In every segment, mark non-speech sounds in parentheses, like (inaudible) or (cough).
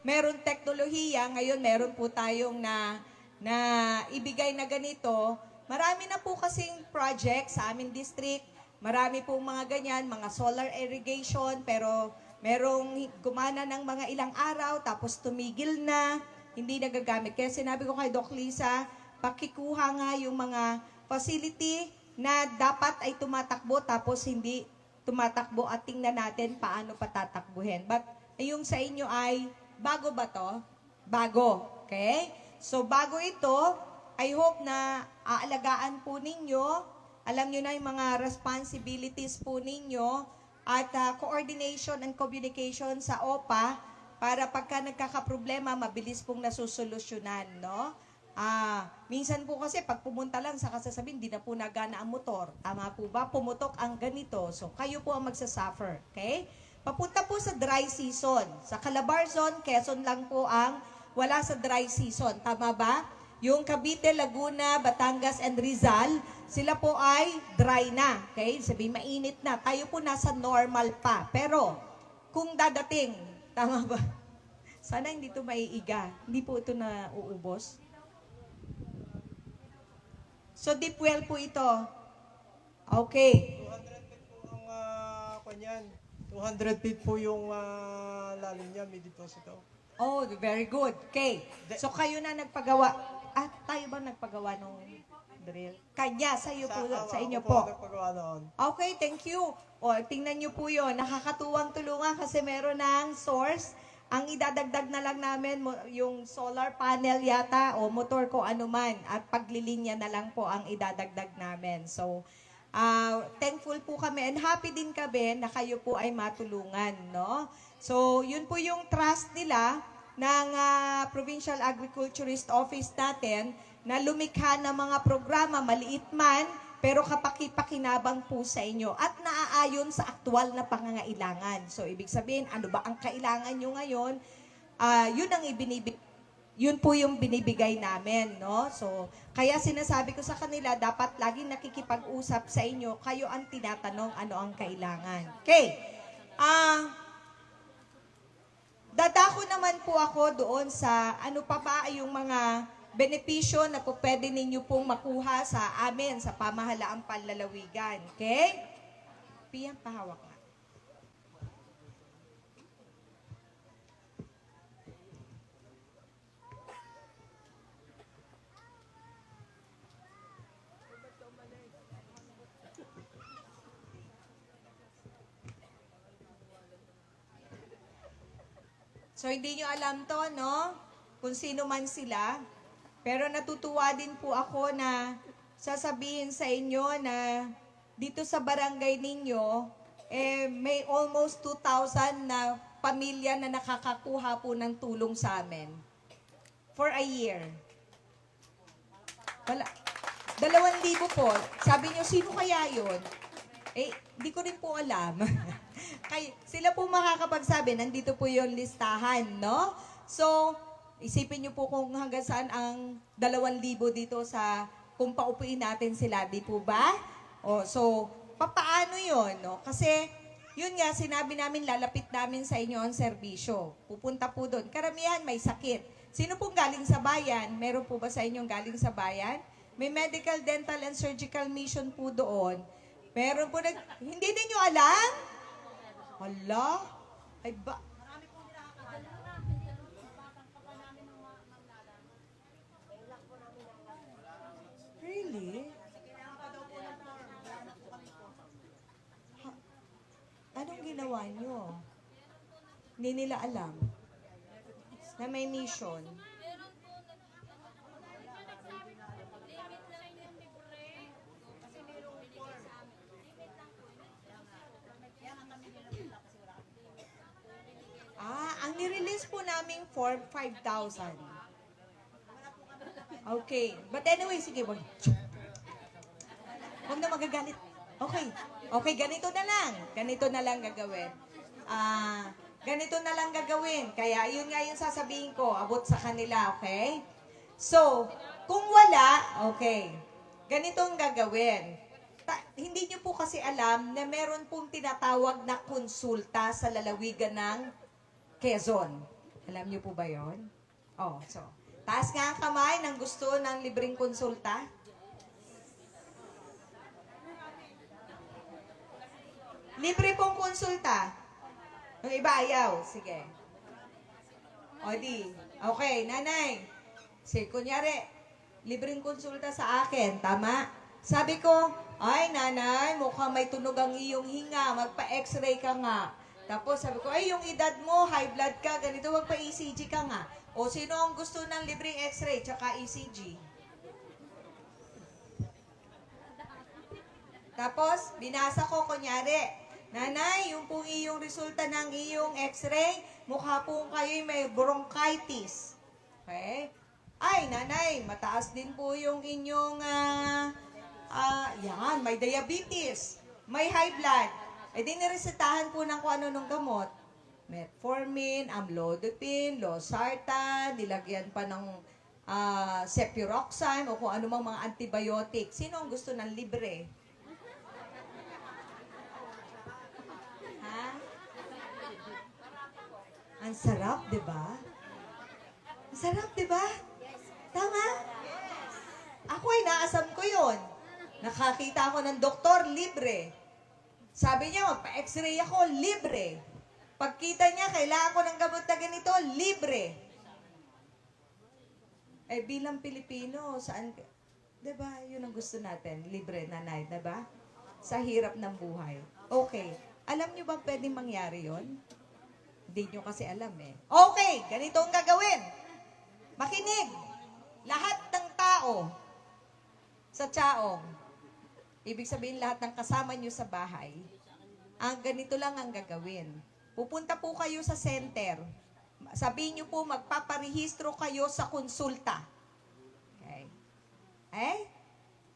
meron teknolohiya, ngayon meron po tayong na, na ibigay na ganito. Marami na po kasing project sa aming district. Marami pong mga ganyan, mga solar irrigation, pero merong gumana ng mga ilang araw, tapos tumigil na, hindi nagagamit. Kaya sinabi ko kay Doc Lisa, pakikuha nga yung mga facility na dapat ay tumatakbo tapos hindi tumatakbo at tingnan natin paano patatakbuhin. But yung sa inyo ay bago ba to? Bago. Okay? So bago ito, I hope na aalagaan po ninyo, alam nyo na yung mga responsibilities po ninyo at ah, coordination and communication sa OPA para pagka nagkakaproblema, mabilis pong nasusolusyonan, no? Ah, minsan po kasi pag pumunta lang sa kasasabihin, hindi na po nagana ang motor. Tama po ba? Pumutok ang ganito. So, kayo po ang magsasuffer. Okay? Papunta po sa dry season. Sa Calabar Zone, Quezon lang po ang wala sa dry season. Tama ba? Yung Cavite, Laguna, Batangas, and Rizal, sila po ay dry na. Okay? Sabi, mainit na. Tayo po nasa normal pa. Pero, kung dadating, (laughs) tama ba? Sana hindi ito maiiga. Hindi po ito na uubos. So, deep well po ito. Okay. 200 feet po ang uh, kanyan. 200 feet po yung ah, lalim niya, may deposit oh. Oh, very good. Okay. So, kayo na nagpagawa. Ah, tayo ba nagpagawa nung drill? Kanya, sa iyo po, sa inyo po. po. nagpagawa noon. Okay, thank you. O, tingnan nyo po yun. Nakakatuwang tulungan kasi meron ng source. Ang idadagdag na lang namin, mo- yung solar panel yata o motor ko anuman at paglilinya na lang po ang idadagdag namin. So, ah, thankful po kami and happy din kami na kayo po ay matulungan, no? So, yun po yung trust nila ng ah, Provincial Agriculturist Office natin na lumikha ng mga programa, maliit man, pero kapaki-pakinabang po sa inyo at naaayon sa aktual na pangangailangan. So, ibig sabihin, ano ba ang kailangan nyo ngayon? Ah, yun ang ibinibig yun po yung binibigay namin, no? So, kaya sinasabi ko sa kanila, dapat laging nakikipag-usap sa inyo, kayo ang tinatanong ano ang kailangan. Okay. Ah, dadako naman po ako doon sa ano pa ba yung mga benepisyo na po pwede ninyo pong makuha sa amin sa pamahalaang panlalawigan. Okay? Piyang pahawak nga. So, hindi nyo alam to, no? Kung sino man sila. Pero natutuwa din po ako na sasabihin sa inyo na dito sa barangay ninyo, eh, may almost 2,000 na pamilya na nakakakuha po ng tulong sa amin. For a year. Wala. Dalawang libo po. Sabi nyo, sino kaya yun? Eh, di ko rin po alam. (laughs) Kay, sila po makakapagsabi, nandito po yung listahan, no? So, isipin nyo po kung hanggang saan ang dalawang libo dito sa kung paupuin natin sila, di po ba? O, so, papaano yon no? Kasi, yun nga, sinabi namin, lalapit namin sa inyo ang serbisyo. Pupunta po doon. Karamihan may sakit. Sino pong galing sa bayan? Meron po ba sa inyong galing sa bayan? May medical, dental, and surgical mission po doon. Meron po nag... Hindi ninyo alam? Hala? Ay ba? Really? Ha? Anong ginawa nyo? Hindi nila alam na may mission. Ah, ang nirelease po namin for 5,000. Okay. But anyway, sige, wag. Huwag na magagalit. Okay. Okay, ganito na lang. Ganito na lang gagawin. Ah, ganito na lang gagawin. Kaya yun nga yung sasabihin ko, abot sa kanila, okay? So, kung wala, okay. Ganito ang gagawin. Ta- hindi nyo po kasi alam na meron pong tinatawag na konsulta sa lalawigan ng Quezon. Alam niyo po ba yon? Oh, so, taas nga ang kamay ng gusto ng libreng konsulta. Libre pong konsulta. Yung iba ayaw. Sige. O di. Okay, nanay. Sige, kunyari, libreng konsulta sa akin. Tama? Sabi ko, ay nanay, mukhang may tunog ang iyong hinga. Magpa-x-ray ka nga. Tapos sabi ko, ay yung edad mo, high blood ka, ganito, magpa-ECG ka nga. O sino ang gusto ng libreng x-ray tsaka ECG? Tapos, binasa ko, kunyari, Nanay, yung pong iyong resulta ng iyong x-ray, mukha pong kayo may bronchitis. Okay? Ay, nanay, mataas din po yung inyong, ah, ah, yan, may diabetes, may high blood. Eh, di niresetahan po ng kung ano nung gamot. Metformin, amlodipine, losartan, nilagyan pa ng ah, cefuroxime o kung ano mang mga antibiotic. Sino ang gusto ng libre? Ha? Ang sarap, di ba? Ang sarap, di ba? Tama? Ako ay naasam ko yon. Nakakita ako ng doktor, libre. Sabi niya, magpa-x-ray ako, libre. Pagkita niya, kailangan ko ng gamot na ganito, libre. Eh, bilang Pilipino, saan, di ba, yun ang gusto natin, libre nanay, di ba? Sa hirap ng buhay. Okay. Alam niyo ba pwedeng mangyari yon? Hindi niyo kasi alam eh. Okay, ganito ang gagawin. Makinig. Lahat ng tao sa tsaong, ibig sabihin lahat ng kasama niyo sa bahay, ang ganito lang ang gagawin. Pupunta po kayo sa center. Sabihin niyo po, magpaparehistro kayo sa konsulta. Okay. Eh?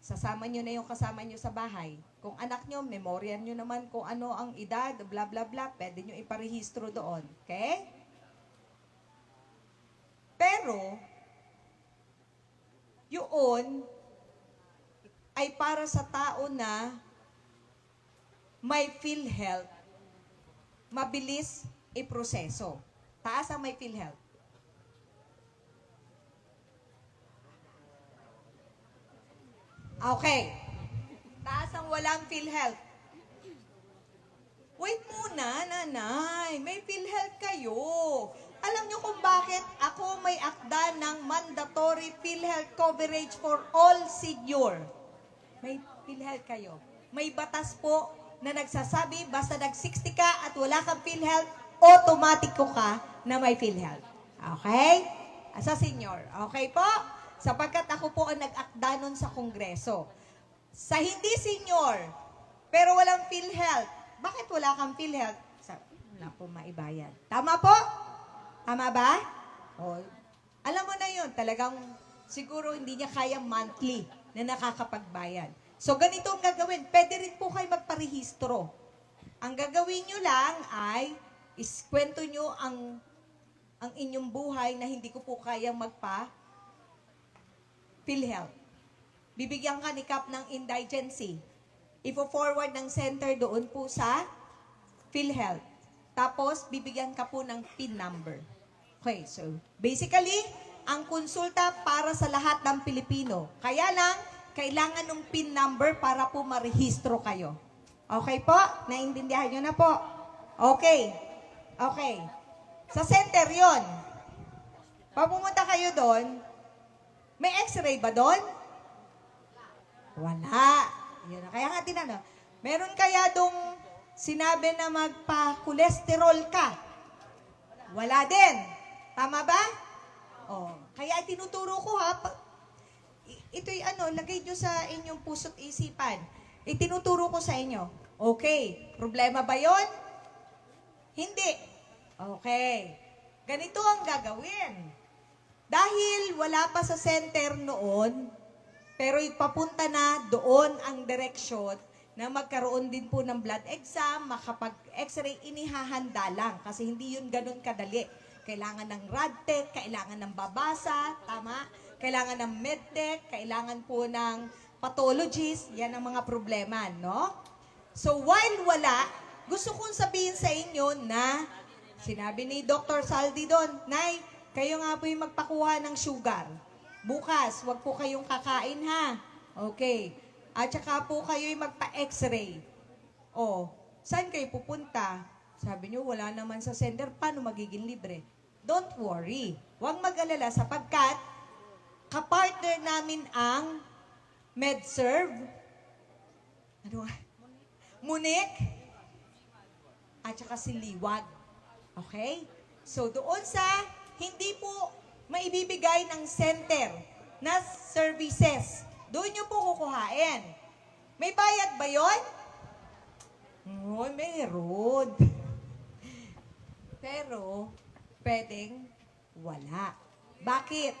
Sasama nyo na yung kasama nyo sa bahay. Kung anak nyo, memoryan nyo naman kung ano ang edad, bla bla bla, pwede nyo iparehistro doon. Okay? Pero, yun ay para sa tao na may PhilHealth, mabilis iproseso. Taas ang may PhilHealth. Okay. Taas ang walang PhilHealth. Wait muna, nanay. May PhilHealth kayo. Alam niyo kung bakit ako may akda ng mandatory PhilHealth coverage for all senior. May PhilHealth kayo. May batas po na nagsasabi basta nag-60 ka at wala kang PhilHealth, automatic ka na may PhilHealth. Okay? Sa senior. Okay po? Sapagkat ako po ang nag-akda nun sa Kongreso. Sa hindi senior, pero walang PhilHealth, bakit wala kang PhilHealth? Sa, wala po maibayad. Tama po? Tama ba? O, alam mo na yun, talagang siguro hindi niya kaya monthly na nakakapagbayad. So, ganito ang gagawin. Pwede rin po kayo magparehistro. Ang gagawin nyo lang ay is kwento nyo ang ang inyong buhay na hindi ko po kayang magpa PhilHealth. Bibigyan ka ni Cap ng indigency. Ipo-forward ng center doon po sa PhilHealth. Tapos, bibigyan ka po ng PIN number. Okay, so basically, ang konsulta para sa lahat ng Pilipino. Kaya lang, kailangan ng PIN number para po marehistro kayo. Okay po? Naintindihan nyo na po? Okay. Okay. Sa center yon. Pag pumunta kayo doon, may x-ray ba doon? Wala. Yun. Kaya nga tinanong, meron kaya dong sinabi na magpa-cholesterol ka? Wala din. Tama ba? Oh. Kaya tinuturo ko ha, ito'y ano, lagay nyo sa inyong puso't isipan. Itinuturo ko sa inyo. Okay. Problema ba yon? Hindi. Okay. Ganito ang gagawin. Dahil wala pa sa center noon, pero ipapunta na doon ang direksyon na magkaroon din po ng blood exam, makapag-x-ray, inihahanda lang. Kasi hindi yun ganun kadali. Kailangan ng RadTech, kailangan ng babasa, tama? Kailangan ng medtech, kailangan po ng pathologist. Yan ang mga problema, no? So while wala, gusto kong sabihin sa inyo na Sinabi ni Dr. Saldi doon, Nay, kayo nga po yung magpakuha ng sugar. Bukas, wag po kayong kakain ha. Okay. At saka po kayo yung magpa-x-ray. O, saan kayo pupunta? Sabi niyo, wala naman sa sender. Paano magiging libre? Don't worry. Huwag mag-alala sapagkat kapartner namin ang MedServe. Ano nga? Munik. At saka si Liwag. Okay? So doon sa hindi po maibibigay ng center na services, doon nyo po kukuhain. May bayad ba yon? Oh, meron. Pero, pwedeng wala. Bakit?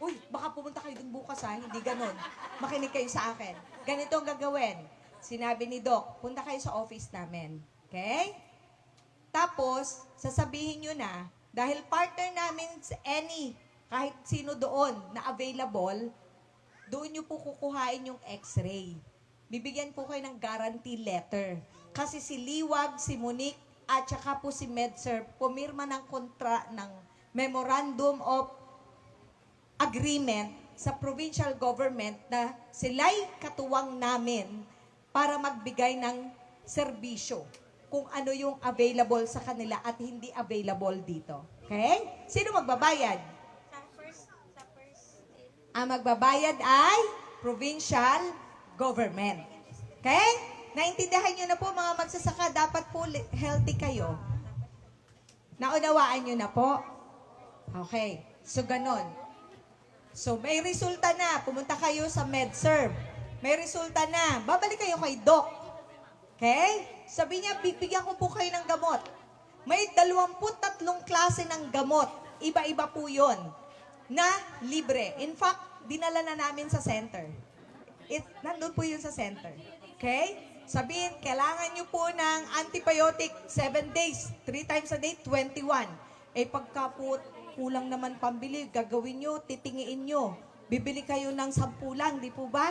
Uy, baka pumunta kayo dun bukas ha, hindi ganon. Makinig kayo sa akin. Ganito ang gagawin. Sinabi ni Doc, punta kayo sa office namin. Okay? Tapos, sasabihin nyo na, dahil partner namin sa any, kahit sino doon na available, doon nyo po kukuhain yung x-ray. Bibigyan po kayo ng guarantee letter. Kasi si Liwag, si Monique, at saka po si MedServ, pumirma ng kontra ng Memorandum of Agreement sa provincial government na sila'y katuwang namin para magbigay ng serbisyo kung ano yung available sa kanila at hindi available dito. Okay? Sino magbabayad? Sa first, sa first, Ang magbabayad ay provincial government. Okay? Naintindihan nyo na po mga magsasaka, dapat po healthy kayo. Naunawaan nyo na po? Okay. So, ganon. So, may resulta na. Pumunta kayo sa MedServe. May resulta na. Babalik kayo kay Doc. Okay? Sabi niya, bibigyan ko po kayo ng gamot. May 23 klase ng gamot. Iba-iba po yon na libre. In fact, dinala na namin sa center. It, nandun po yun sa center. Okay? Sabihin, kailangan nyo po ng antibiotic 7 days, 3 times a day, 21. Eh pagka po kulang naman pambili, gagawin nyo, titingiin nyo. Bibili kayo ng 10 lang, di po ba?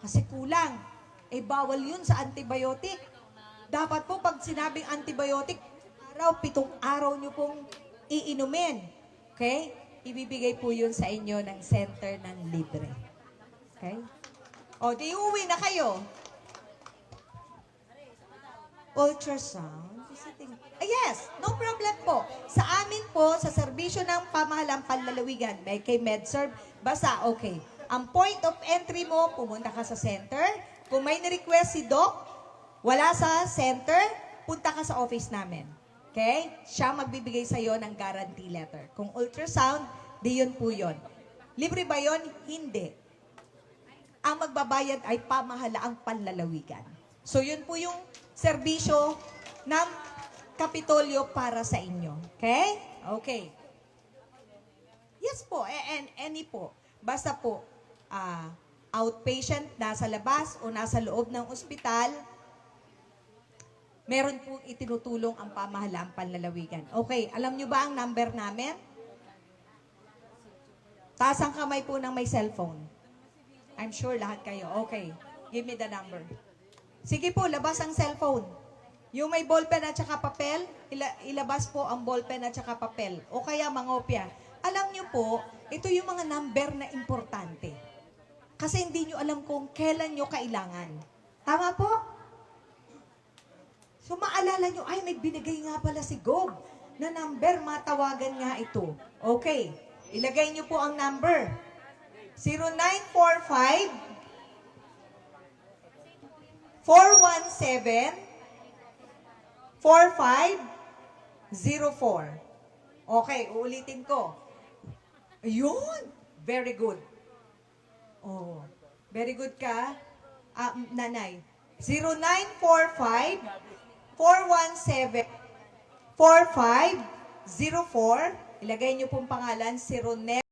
Kasi kulang. Eh bawal yun sa antibiotic. Dapat po pag sinabing antibiotic, araw, pitong araw nyo pong iinumin. Okay? Ibibigay po yun sa inyo ng center ng libre. Okay? O, di uwi na kayo. Ultrasound? Visiting. Ah, yes, no problem po. Sa amin po, sa serbisyo ng pamahalang panlalawigan, may kay MedServ, basta okay. Ang point of entry mo, pumunta ka sa center. Kung may ni-request si Doc, wala sa center, punta ka sa office namin. Okay? Siya magbibigay sa iyo ng guarantee letter. Kung ultrasound, di yun po yun. Libre ba yun? Hindi. Ang magbabayad ay pamahalaang panlalawigan. So yun po yung serbisyo ng Kapitolyo para sa inyo. Okay? Okay. Yes po, eh, and any po. Basta po, ah, outpatient, nasa labas o nasa loob ng ospital, meron po itinutulong ang pamahalaang panlalawigan. Okay, alam nyo ba ang number namin? Taas ang kamay po ng may cellphone. I'm sure lahat kayo. Okay, give me the number. Sige po, labas ang cellphone. Yung may ballpen at saka papel, ila- ilabas po ang ballpen at saka papel. O kaya mangopya. Alam nyo po, ito yung mga number na importante. Kasi hindi nyo alam kung kailan nyo kailangan. Tama po? So maalala nyo, ay may binigay nga pala si Gob na number, matawagan nga ito. Okay, ilagay nyo po ang number. 0945 417 4504. Okay, uulitin ko. Ayun! Very good. Oh, very good ka, ah, nanay. 0945 417 4504. Ilagay niyo pong pangalan, si Ronel